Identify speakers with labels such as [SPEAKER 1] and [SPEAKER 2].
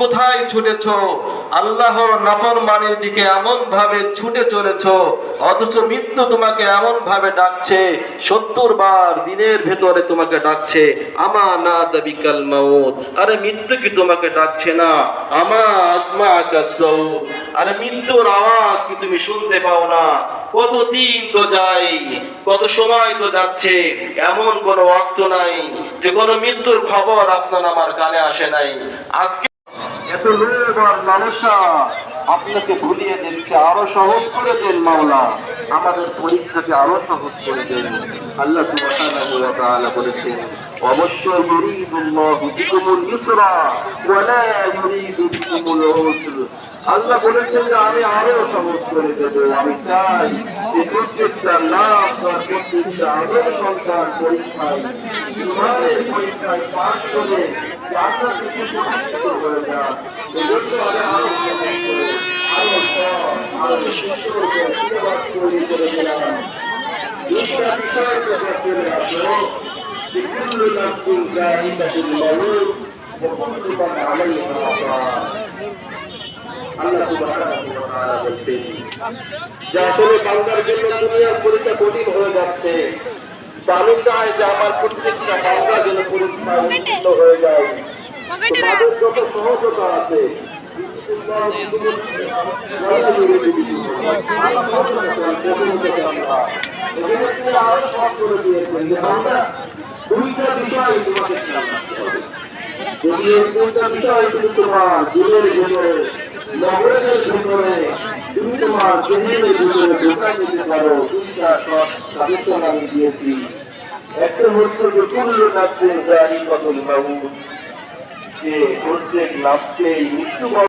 [SPEAKER 1] কোথায় ছুটেছ? আল্লাহর নাফরমানির দিকে এমন ভাবে ছুটে চলেছ, অথচ মৃত্যু তোমাকে এমন ভাবে ডাকছে, সত্তর বার দিনের ভেতরে তোমাকে ডাকছে আমা না দাবিকাল মাউত। আরে মৃত্যু কি তোমাকে ডাকছে না? আমা আসমা কাসৌ আরে মৃত্যুর আওয়াজ কি তুমি শুনতে পাও না? কত দিন তো যাই, কত সময় তো যাচ্ছে, এমন কোনো অর্থ নাই যে কোনো মৃত্যুর খবর আপনার আমার কানে আসে নাই। আজকে এত লোভ আর লালসা। আপনাকে ভুলিয়ে দিচ্ছে আরও সহজ করে দেন মাওলা। আমাদের পরীক্ষাকে আরও সহজ করে দেন। আল্লাহ বলেছেন আল্লাহ বলেছেন যে, আমি আরও সহজ করে দেব। আমি চাই যে প্রত্যেকটা প্রত্যেকটা সন্তান পরীক্ষায় পরীক্ষায় পাশ করে বিষয় কথা চলে আসলো যে আসলে বান্দার জন্য দুনিয়ার পরীক্ষা কঠিন হয়ে যাচ্ছে। তো আমি চাই যে আমার প্রত্যেকটা বান্দা যেন উত্তীর্ণ হয়ে যায়। তাদের যত সহজতা আছে দুইটা বিষয় তোমাকে খেয়াল রাখতে হবে যদি এই বিষয় তুমি তোমার দিনের ভেতরে নগরের ভেতরে তুমি তোমার দেহের ভিতরে ঢোকা নিতে পারো দুইটা সব আমি দিয়েছি একটা হচ্ছে যে কুল্লু বাবু যে প্রত্যেক নাচকে মৃত্যুবরণ